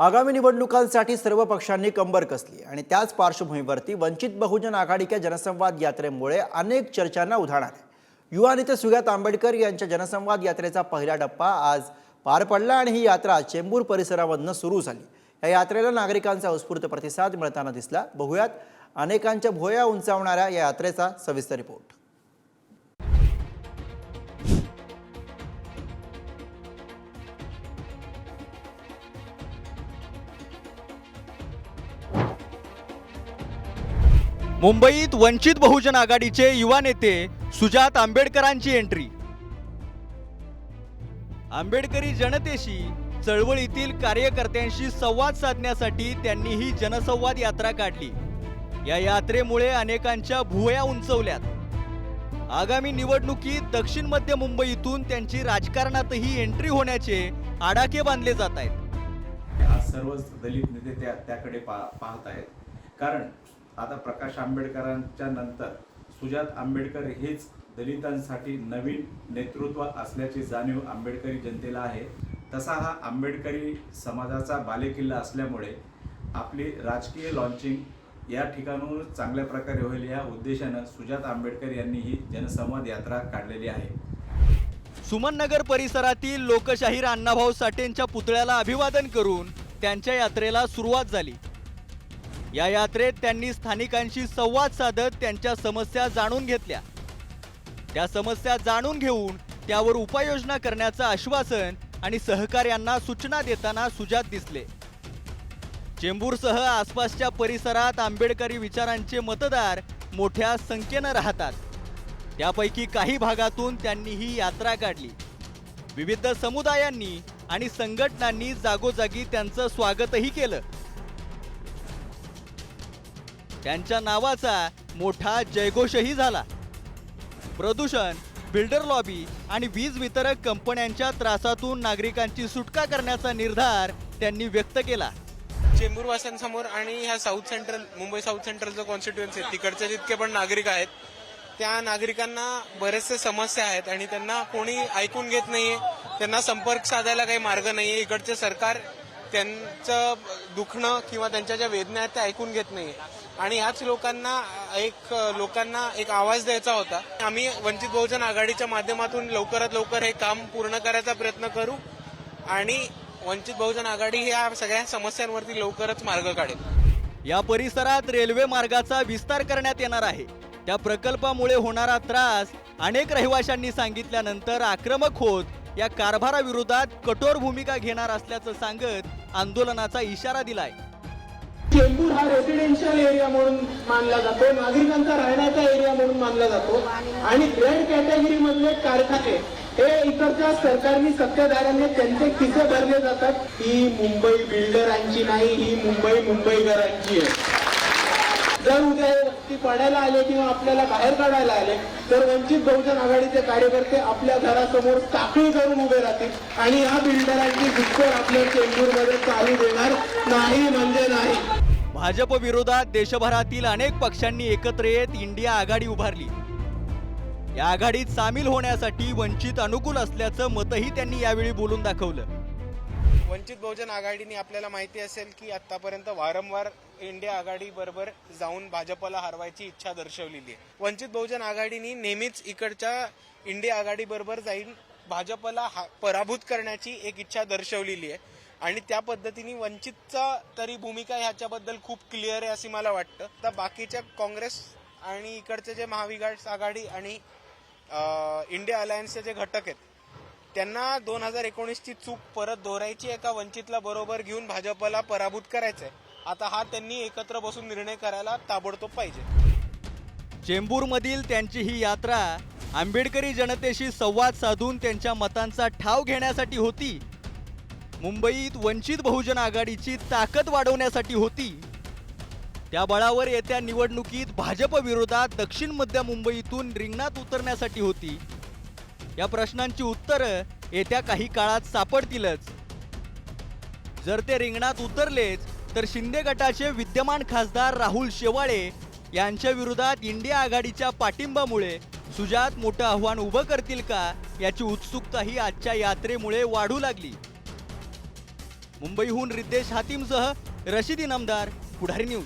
आगामी निवडणुकांसाठी सर्व पक्षांनी कंबर कसली आणि त्याच पार्श्वभूमीवरती वंचित बहुजन आघाडीच्या जनसंवाद यात्रेमुळे अनेक चर्चांना उधाण आले. युवा नेते सुगात आंबेडकर यांच्या जनसंवाद यात्रेचा पहिला टप्पा आज पार पडला आणि ही यात्रा चेंबूर परिसरामधनं सुरू झाली. या यात्रेला नागरिकांचा उत्स्फूर्त प्रतिसाद मिळताना दिसला. बघूयात अनेकांच्या भोया उंचावणाऱ्या या यात्रेचा सविस्तर रिपोर्ट. मुंबईत वंचित बहुजन आघाडीचे युवा नेते सुजात आंबेडकरांची एंट्री. आंबेडकरी जनतेशी चळवळीतील कार्यकर्त्यांशी संवाद साधण्यासाठी त्यांनी ही जनसंवाद यात्रा काढली. या यात्रेमुळे अनेकांच्या भुवया उंचवल्यात. आगामी निवडणुकीत दक्षिण मध्य मुंबईतून त्यांची राजकारणातही एंट्री होण्याचे आडाके बांधले जात आहेत. सर्वच दलित नेते त्याकडे पा पाहत आहेत. कारण आता प्रकाश आंबेडकरांच्या नंतर सुजात आंबेडकर हेच दलितांसाठी नवीन नेतृत्व असल्याची जाणीव आंबेडकरी जनतेला आहे. तसा हा आंबेडकरी समाजाचा बालेकिल्ला असल्यामुळे आपली राजकीय लॉन्चिंग या ठिकाणून चांगल्या प्रकारे होईल या उद्देशानं सुजात आंबेडकर यांनी ही जनसंवाद यात्रा काढलेली आहे. सुमननगर परिसरातील लोकशाहीर अण्णाभाऊ साठेंच्या पुतळ्याला अभिवादन करून त्यांच्या यात्रेला सुरुवात झाली. या यात्रेत त्यांनी स्थानिकांशी संवाद साधत त्यांच्या समस्या जाणून घेतल्या. त्या समस्या जाणून घेऊन त्यावर उपाययोजना करण्याचं आश्वासन आणि सहकार्यांना सूचना देताना सुजात दिसले. चेंबूरसह आसपासच्या परिसरात आंबेडकरी विचारांचे मतदार मोठ्या संख्येनं राहतात. त्यापैकी काही भागातून त्यांनी ही यात्रा काढली. विविध समुदायांनी आणि संघटनांनी जागोजागी त्यांचं स्वागतही केलं. त्यांच्या नावाचा मोठा जयघोषही झाला. प्रदूषण बिल्डर लॉबी आणि वीज वितरक कंपन्यांच्या त्रासातून नागरिकांची सुटका करण्याचा निर्धार त्यांनी व्यक्त केला. चेंबूरवासियांसमोर आणि ह्या साऊथ सेंट्रल मुंबई साऊथ सेंट्रलचं कॉन्स्टिट्युएन्सी आहे तिकडचे जितके पण नागरिक आहेत त्या नागरिकांना बरेचसे समस्या आहेत आणि त्यांना कोणी ऐकून घेत नाहीये त्यांना संपर्क साधायला काही मार्ग नाहीये इकडचे सरकार त्यांचं दुखणं किंवा त्यांच्या ज्या वेदना आहेत त्या ऐकून घेत नाहीये. आणि ह्याच लोकांना एक लोकांना एक आवाज द्यायचा होता. आम्ही वंचित बहुजन आघाडीच्या माध्यमातून लवकरात लवकर हे काम पूर्ण करायचा प्रयत्न करू आणि वंचित बहुजन आघाडी ह्या सगळ्या समस्यांवरती लवकरच मार्ग काढेल. या परिसरात रेल्वे मार्गाचा विस्तार करण्यात येणार आहे. त्या प्रकल्पामुळे होणारा त्रास अनेक रहिवाशांनी सांगितल्यानंतर आक्रमक होत या कारभाराविरोधात कठोर भूमिका घेणार असल्याचं सांगत आंदोलनाचा इशारा दिलाय. चेंबूर हा रेसिडेन्शियल एरिया म्हणून मानला जातो. नागरिकांचा राहण्याचा एरिया म्हणून मानला जातो. आणि ग्रेड कॅटेगरी मधले कारखाने हे इकडच्या सरकारनी सत्ताधाऱ्यांनी त्यांचे खिसे भरले जातात. ही मुंबई बिल्डरांची नाही ही मुंबई मुंबईकरांची आहे. जर उद्या हे व्यक्ती पडायला आले किंवा आपल्याला बाहेर काढायला आले तर वंचित बहुजन आघाडीचे कार्यकर्ते आपल्या घरासमोर साखळी करून उभे राहतील. आणि या बिल्डरांची घुसखोर आपल्या चेंबूरमध्ये चालू देणार नाही म्हणजे नाही. भाजप विरोधात देशभरातील अनेक पक्षांनी एकत्र येत इंडिया आघाडी उभारली. या आघाडीत सामील होण्यासाठी वंचित अनुकूल असल्याचं मतही त्यांनी यावेळी बोलून दाखवलं. वंचित बहुजन आघाडीने आपल्याला माहिती असेल की आतापर्यंत वारंवार इंडिया आघाडी बरोबर जाऊन भाजपला हरवायची इच्छा दर्शवलेली आहे. वंचित बहुजन आघाडीने नेहमीच इकडच्या इंडिया आघाडी बरोबर जाईन भाजपला हा- पराभूत करण्याची एक इच्छा दर्शवलेली आहे. आणि त्या पद्धतीने वंचितचा तरी भूमिका ह्याच्याबद्दल खूप क्लिअर आहे असं मला वाटतं. तर बाकीच्या काँग्रेस आणि इकडचे जे महाविकास आघाडी आणि इंडिया अलायन्सचे जे घटक आहेत त्यांना दोन हजार एकोणीसची चूक परत दोहरायची एका वंचितला बरोबर घेऊन भाजपला पराभूत करायचंय? आता हा त्यांनी एकत्र बसून निर्णय करायला ताबडतोब पाहिजे. चेंबूरमधील त्यांची ही यात्रा आंबेडकरी जनतेशी संवाद साधून त्यांच्या मतांचा ठाव घेण्यासाठी होती. मुंबईत वंचित बहुजन आघाडीची ताकद वाढवण्यासाठी होती. त्या बळावर येत्या निवडणुकीत भाजप विरोधात दक्षिण मध्य मुंबईतून रिंगणात उतरण्यासाठी होती. या प्रश्नांची उत्तरं येत्या काही काळात सापडतीलच. जर ते रिंगणात उतरलेच तर शिंदे गटाचे विद्यमान खासदार राहुल शेवाळे यांच्या विरोधात इंडिया आघाडीच्या पाठिंबामुळे सुजात मोठं आव्हान उभं करतील का याची उत्सुकताही आजच्या यात्रेमुळे वाढू लागली. मुंबईहून रिद्देश हातीमसह रशिदी नामदार पुढारी न्यूज.